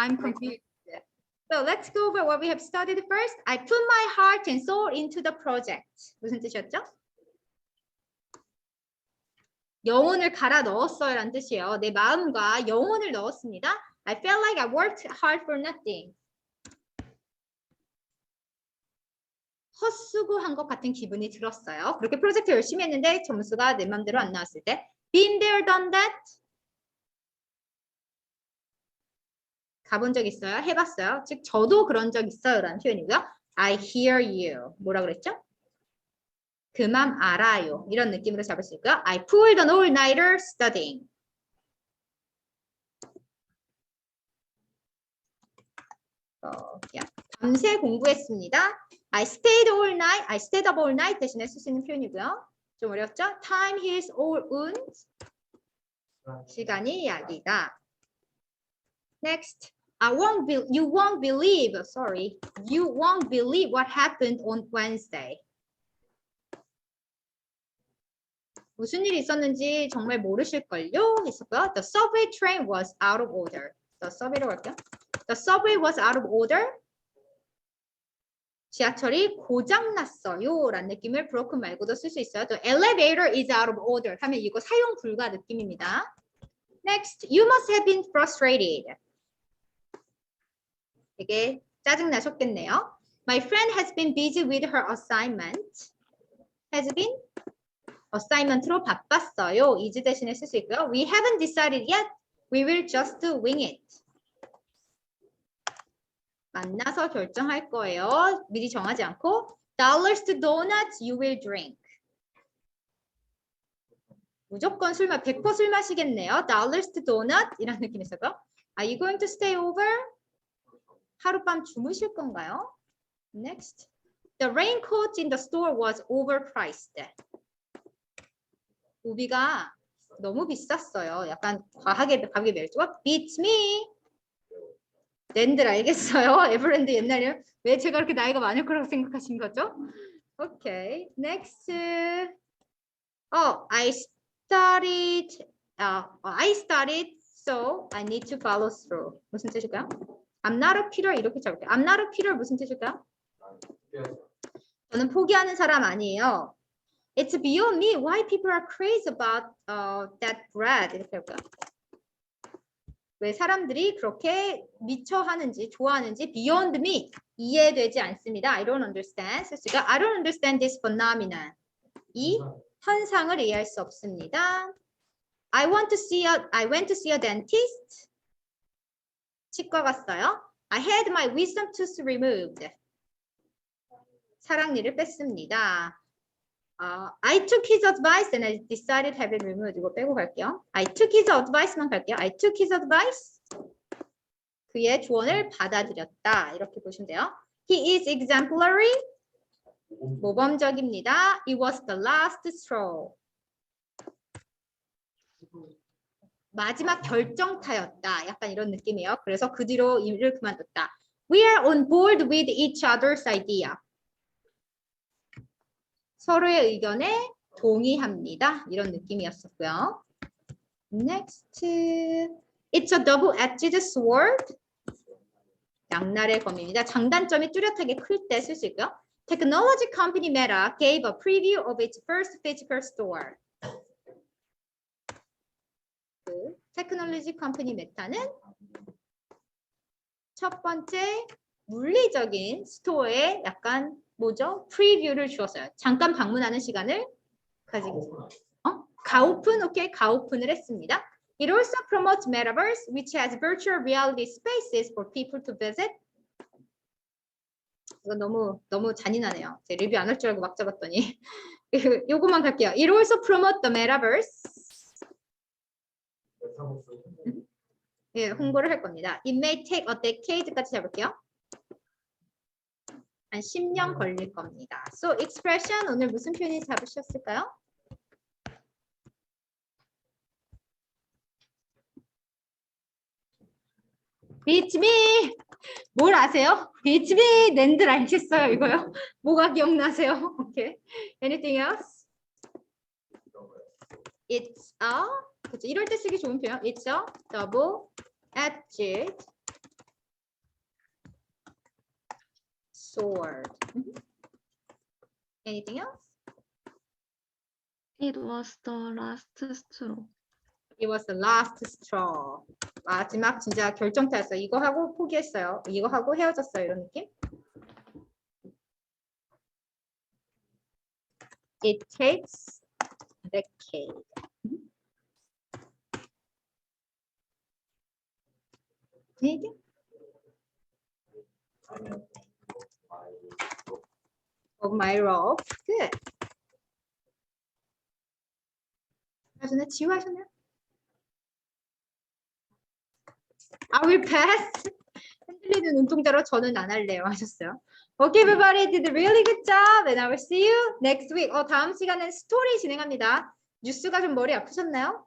I'm confused. So let's go over what we have studied first. I put my heart and soul into the project. 무슨 뜻이었죠? 영혼을 갈아 넣었어요 라는 뜻이에요. 내 마음과 영혼을 넣었습니다. I felt like I worked hard for nothing. 헛수고한 것 같은 기분이 들었어요. 그렇게 프로젝트 열심히 했는데 점수가 내 맘대로 안 나왔을 때 been there, done that 가본 적 있어요? 해봤어요? 즉 저도 그런 적 있어요 라는 표현이고요. I hear you 뭐라 그랬죠? 그맘 알아요. 이런 느낌으로 잡을 수 있고요. I pulled an all-nighter studying. 어, 야, 밤새 공부했습니다. I stayed all night. I stayed up all night 대신에 쓸 수 있는 표현이고요. 좀 어렵죠? Time is all wounds. 시간이 약이다. Next. I won't be, you won't believe, sorry. You won't believe what happened on Wednesday. 무슨 일이 있었는지 정말 모르실걸요? 했었고요. The subway train was out of order. The subway로 갈게요. The subway was out of order. 지하철이 고장났어요. 라는 느낌을 broken 말고도 쓸 수 있어요. The elevator is out of order. 하면 이거 사용 불가 느낌입니다. Next, you must have been frustrated. 되게 짜증나셨겠네요. My friend has been busy with her assignment. Has been assignment로 바빴어요. is 대신에 쓸 수 있고요. We haven't decided yet. We will just wing it. 만나서 결정할 거예요. 미리 정하지 않고 dollars to donuts you will drink. 무조건 술 마, 100%술 마시겠네요. dollars to donut 이런 느낌이 있어요. Are you going to stay over? 하룻밤 주무실 건가요? Next. The raincoat in the store was overpriced. 우비가 너무 비쌌어요. 약간 과하게 가격이 멜죠. Beats me. 랜들 알겠어요? 에버랜드 옛날에 왜 제가 그렇게 나이가 많을 거라고 생각하신 거죠? 오케이. Next. 어, I started. 어, I started. So I need to follow through. 무슨 뜻일까요? I'm not a quitter 이렇게 잡을게요. I'm not a quitter 무슨 뜻일까요? 저는 포기하는 사람 아니에요. It's beyond me why people are crazy about uh, that bread 이렇게 할까요? 왜 사람들이 그렇게 미쳐 하는지 좋아하는지 beyond me 이해되지 않습니다. I don't understand. 쓸수가 I don't understand this phenomenon. 이 현상을 이해할 수 없습니다. I want to see a I went to see a dentist. 치과 갔어요. I had my wisdom tooth removed. 사랑니를 뺐습니다. 어, I took his advice and I decided to have it removed. 이거 빼고 갈게요. I took his advice만 갈게요. I took his advice. 그의 조언을 받아들였다. 이렇게 보시면 돼요. He is exemplary. 모범적입니다. It was the last straw. 마지막 결정타였다. 약간 이런 느낌이에요. 그래서 그 뒤로 일을 그만뒀다. We are on board with each other's idea. 서로의 의견에 동의합니다. 이런 느낌이었었고요. Next. It's a double-edged sword. 양날의 검입니다. 장단점이 뚜렷하게 클 때 쓸 수 있고요. Technology company Meta gave a preview of its first physical store. 그 테크놀로지 컴퍼니 메타는 첫 번째 물리적인 스토어에 약간 뭐죠? 프리뷰를 주었어요. 잠깐 방문하는 시간을 가지고. 어? 가오픈 오케이 가오픈을 했습니다. It also promotes metaverse, which has virtual reality spaces for people to visit. 이거 너무 너무 잔인하네요. 제 리뷰 안 할 줄 알고 막 적었더니 요거만 갈게요. It also promotes the metaverse. 예, 홍보를 할 겁니다. It may take a decade까지 잡을게요. 한 10년 걸릴 겁니다. So expression 오늘 무슨 표현이 잡으셨을까요? Me. 뭘 아세요? Me. 낸들 알겠어요 이거요? 뭐가 기억나세요? 오케이. Anything else? It's a 그렇죠? 이럴 때 쓰기 좋은 표현. It's a double-edged sword. Anything else? It was the last straw. It was the last straw. 마지막 진짜 결정타였어. 이거 하고 포기했어요. 이거 하고 헤어졌어요. 이런 느낌? It takes the cake. Anything? Of my rope. Good. 하셨나요? 지우 하셨나요? I will pass. 흔들리는 눈동자로 저는 안 할래요 하셨어요. Okay, everybody did a really good job, and I will see you next week. 어 다음 시간엔 스토리 진행합니다. 뉴스가 좀 머리 아프셨나요?